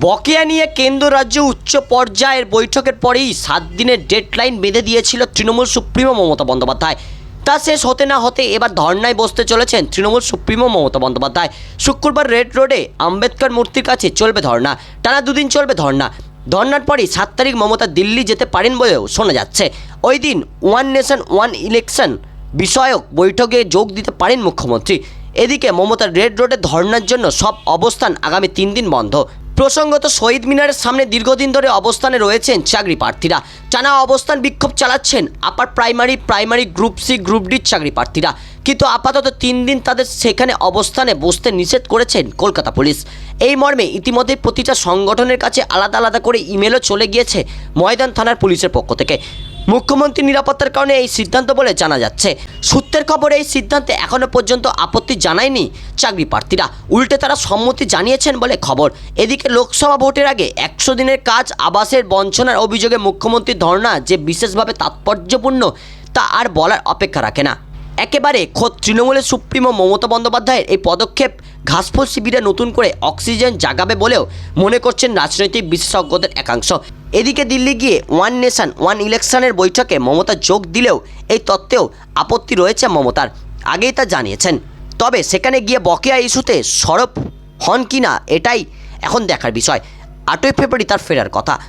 বকেয়া নিয়ে কেন্দ্র রাজ্য উচ্চ পর্যায়ের বৈঠকের পরেই সাত দিনের ডেডলাইন বেঁধে দিয়েছিল তৃণমূল সুপ্রিমো মমতা বন্দ্যোপাধ্যায়। তা শেষ হতে না হতে এবার ধর্নায় বসতে চলেছেন তৃণমূল সুপ্রিমো মমতা বন্দ্যোপাধ্যায়। শুক্রবার রেড রোডে আম্বেদকর মূর্তির কাছে চলবে ধর্না। টানা দুদিন চলবে ধর্না। ধর্নার পরই সাত তারিখ মমতা দিল্লি যেতে পারেন বলেও শোনা যাচ্ছে। ওই দিন ওয়ান নেশন, ওয়ান ইলেকশন বিষয়ক বৈঠকে যোগ দিতে পারেন মুখ্যমন্ত্রী। এদিকে মমতার রেড রোডে ধর্নার জন্য সব অবস্থান আগামী তিন দিন বন্ধ। প্রসঙ্গত শহীদ মিনারের সামনে দীর্ঘদিন ধরে অবস্থানে রয়েছেন চাকরি প্রার্থীরা। টানা অবস্থান বিক্ষোভ চালাচ্ছেন upper primary primary group C, group ডির চাকরি প্রার্থীরা। কিন্তু আপাতত তিন দিন তাদের সেখানে অবস্থানে বসতে নিষেধ করেছেন কলকাতা পুলিশ। এই মর্মে ইতিমধ্যে প্রতিটা সংগঠনের কাছে আলাদা আলাদা করে ইমেলও চলে গিয়েছে ময়দান থানার পুলিশের পক্ষ থেকে। মুখ্যমন্ত্রী নিরাপত্তার কারণে এই সিদ্ধান্ত বলে জানা যাচ্ছে। সূত্রের খবর, এই সিদ্ধান্তে এখনও পর্যন্ত আপত্তি জানায়নি চাকরি প্রার্থীরা। উল্টে তারা সম্মতি জানিয়েছেন বলে খবর। এদিকে লোকসভা ভোটের আগে একশো দিনের কাজ আবাসের বঞ্চনার অভিযোগে মুখ্যমন্ত্রী ধর্ণা যে বিশেষভাবে তাৎপর্যপূর্ণ, তা আর বলার অপেক্ষা রাখে না। একেবারে খোদ তৃণমূলের সুপ্রিমো মমতা বন্দ্যোপাধ্যায়ের এই পদক্ষেপ ঘাসফুল শিবিরে নতুন করে অক্সিজেন জাগাবে বলেও মনে করছেন রাজনৈতিক বিশেষজ্ঞদের একাংশ। এদিকে দিল্লি গিয়ে ওয়ান নেশন, ওয়ান ইলেকশনের বৈঠকে মমতা যোগ দিলেও এই তত্ত্বেও আপত্তি রয়েছে মমতার। আগেই তা জানিয়েছেন। তবে সেখানে গিয়ে বকেয়া ইস্যুতে সরব হন কিনা এটাই এখন দেখার বিষয়। আটই ফেব্রুয়ারি তার ফেরার কথা।